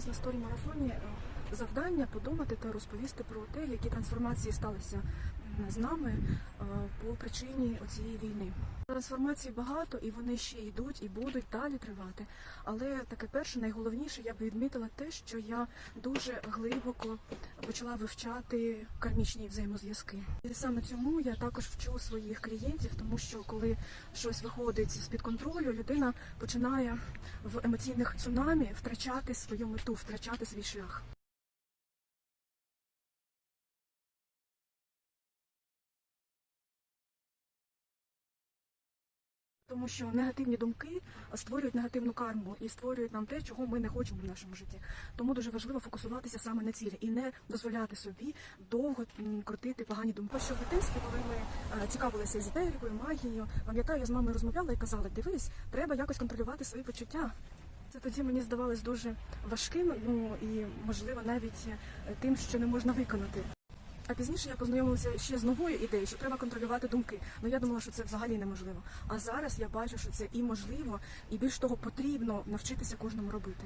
зараз на сторі марафоні е, завдання подумати та розповісти про те, які трансформації сталися з нами е, по причині цієї війни. Трансформацій багато, і вони ще йдуть і будуть далі тривати. Але таке перше, найголовніше, я б відмітила те, що я дуже глибоко почала вивчати кармічні взаємозв'язки. І саме цьому я також вчу своїх клієнтів, тому що коли щось виходить з під контролю, людина починає в емоційних цунамі втрачати свою мету, втрачати свій шлях. Тому що негативні думки створюють негативну карму і створюють нам те, чого ми не хочемо в нашому житті. Тому дуже важливо фокусуватися саме на цілі і не дозволяти собі довго крутити погані думки. Що в дитинстві, коли ми е, цікавилися езотерикою, магією, пам'ятаю, я з мамою розмовляла і казала, дивись, треба якось контролювати свої почуття. Це тоді мені здавалось дуже важким, ну і можливо навіть е, тим, що не можна виконати. А пізніше я познайомилася ще з новою ідеєю, що треба контролювати думки. Ну я думала, що це взагалі неможливо. А зараз я бачу, що це і можливо, і більш того, потрібно навчитися кожному робити.